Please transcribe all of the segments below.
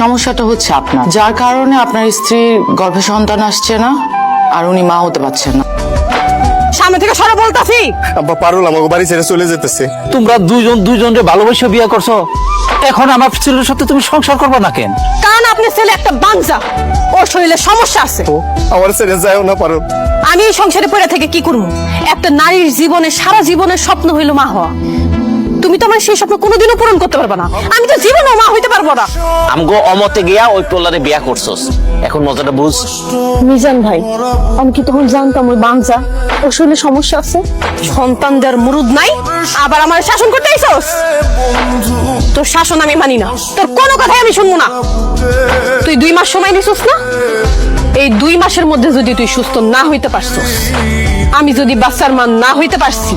সমস্যাটা হচ্ছে আপনার। যার কারণে আপনার স্ত্রীর গর্ভে সন্তান আসছে না আর উনি মা হতে পারছেন না। সামনে থেকে সরে বলতাছি। আব্বা পারুল আমাকে বাড়ি ছেড়ে চলে যেতেছে। তোমরা ভালোবাসে বিয়ে করছ। এখন আমার ছেলের সাথে তুমি সংসার করবে না কেন? কারণ আপনি ছেলে একটা বাঞ্জা। ওর শরীরে সমস্যা আছে। আমার যায়ও না পারুল। আমি এই সংসারে পড়ে থেকে কি করব? একটা নারীর জীবনে সারা জীবনের স্বপ্ন হইল মা হওয়া। তুমি তো আমার সেই স্বপ্ন কোনোদিনও পূরণ করতে পারবে না। আমি তো জীবনেও মা হইতে পারব না। আমগো অমতে গিয়া ওই টোলারে বিয়া করছস। এখন মজাটা বুঝ। মিজান ভাই আমি কি তখন জানতাম ওই বাঞ্জা ওর শরীরে সমস্যা আছে সন্তান দেওয়ার মুরুদ নাই আবার আমার শাসন করতে আইসস? তোর শাসন আমি মানি না। তোর কোনো কথাই আমি শুনব না। তুই দুই মাস সময় নিছিস না? এই দুই মাসের মধ্যে যদি তুই সুস্থ না হইতে পারছস আমি যদি বাচ্চার মান না হইতে পারছি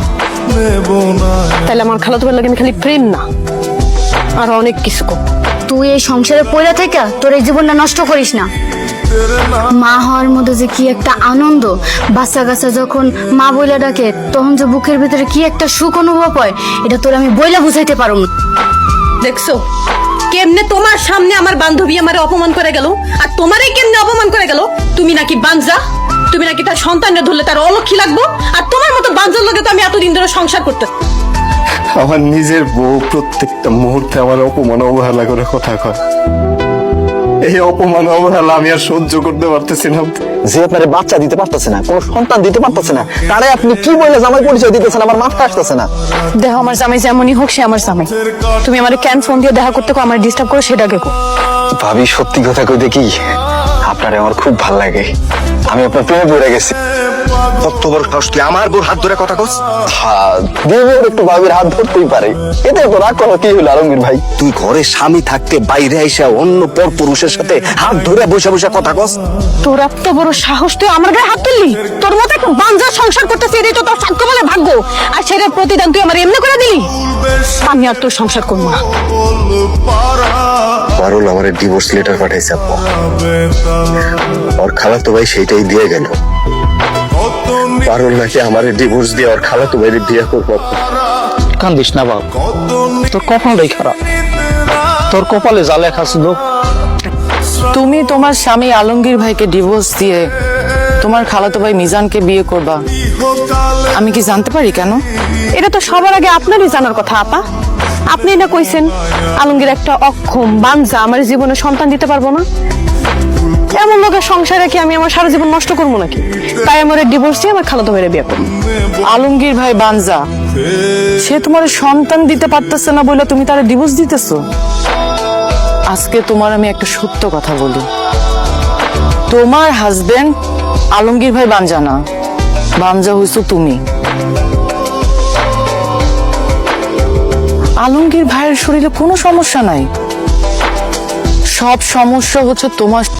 তাহলে আমার খালাতো ভাইয়ের লাগে আমি খালি প্রেম না আর অনেক কিছু কর তুই এই সংসারে পড়ে থেকে তোর এই জীবনটা নষ্ট করিস না। মা হওয়ার মধ্যে যে কি একটা আনন্দ বাচ্চা কাচ্চা যখন মা বইলা ডাকে তখন যে বুকের ভিতরে কি একটা সুখ অনুভব হয় এটা তোর আমি বইলা বুঝাইতে পারো না। দেখছ? কেমনে তোমার সামনে আমার বান্ধবী আমার অপমান করে গেল আর তোমারই কেমনে অপমান করে গেল? তুমি নাকি বাঞ্জা? তুমি নাকি তার সন্তানরে ধরলে তার অলক্ষী লাগবো? আর তোমার মতো বাঞ্জার লগে তো আমি এতদিন ধরে সংসার করতে আমার নিজের বউ প্রত্যেকটা মুহূর্তে আমার অপমান অবহেলা করে কথা কয়। এই অপমান অবহেলা আমি আর সহ্য করতে পারতেছি না। যে আপনার বাচ্চা দিতে পারতেছে না কোনো সন্তান দিতে পারতেছে না তারে আপনি কি বলে জামাই পরিচয় দিতেছেন আমার মাথা আসতেছে না? দেখো আমার জামাই যেমনই হোক সে আমার জামাই। তুমি আমার কেন ফোন দিয়ে দেখা করতে কো আমার ডিস্টার্ব করো সেটাকে কো। ভাবি সত্যি কথা কইতে কি আপনারে আমার খুব ভালো লাগে। আমি আপনার প্রেমে পড়ে গেছি। পুরুষের সাথে হাত ধরে বসে বসে কথা কস। তোর এত বড় সাহস আমার গায়ে হাত তোর সংসার তোর সাক্ষ্য বলে ভাগ্য। আর সেটার প্রতিদান তুই আমার এমনি করে দিলি? আমি আর তোর সংসার করব না। পারুল আমার ডিভোর্স লেটার পাঠাইছে আপা ওর খালাতো ভাই সেইটাই দিয়ে গেল। পারুল নাকি আমার ডিভোর্স দিয়ে ওর খালাতো ভাইয়ের বিয়ে করব কান্দিস না বাবা তোর কপালটাই খারাপ। তোর কপালে যা লেখা ছিল তুমি তোমার স্বামী আলমগীর ভাইকে ডিভোর্স দিয়ে তোমার খালাতো ভাই মিজানকে বিয়ে করবা। আমি কি জানতে পারি কেন? এটা তো সবার আগে আপনারই জানার কথা আপা। আপনি না কইছেন আলমগীর একটা অক্ষম বাঞ্জা আমার জীবনে সন্তান দিতে পারব না? এমন লোকের সংসারে কি আমি আমার সারা জীবন নষ্ট করব নাকি? তাই আমার ডিভোর্স দিয়ে আমার খালাতো ভাইয়ের বিয়ে করব। আলমগীর ভাই, বানজা, সে তোমার সন্তান দিতে পারতেছে না বলে তুমি তার ডিভোর্স দিতেছো? আজকে তোমার আমি একটা সত্য কথা বলি। তোমার হাজবেন্ড আলমগীর ভাই, বানজা না। বানজা হইছো তুমি। আলমগীর ভাইয়ের শরীরে কোনো সমস্যা নাই। সব সমস্যা হচ্ছে তোমার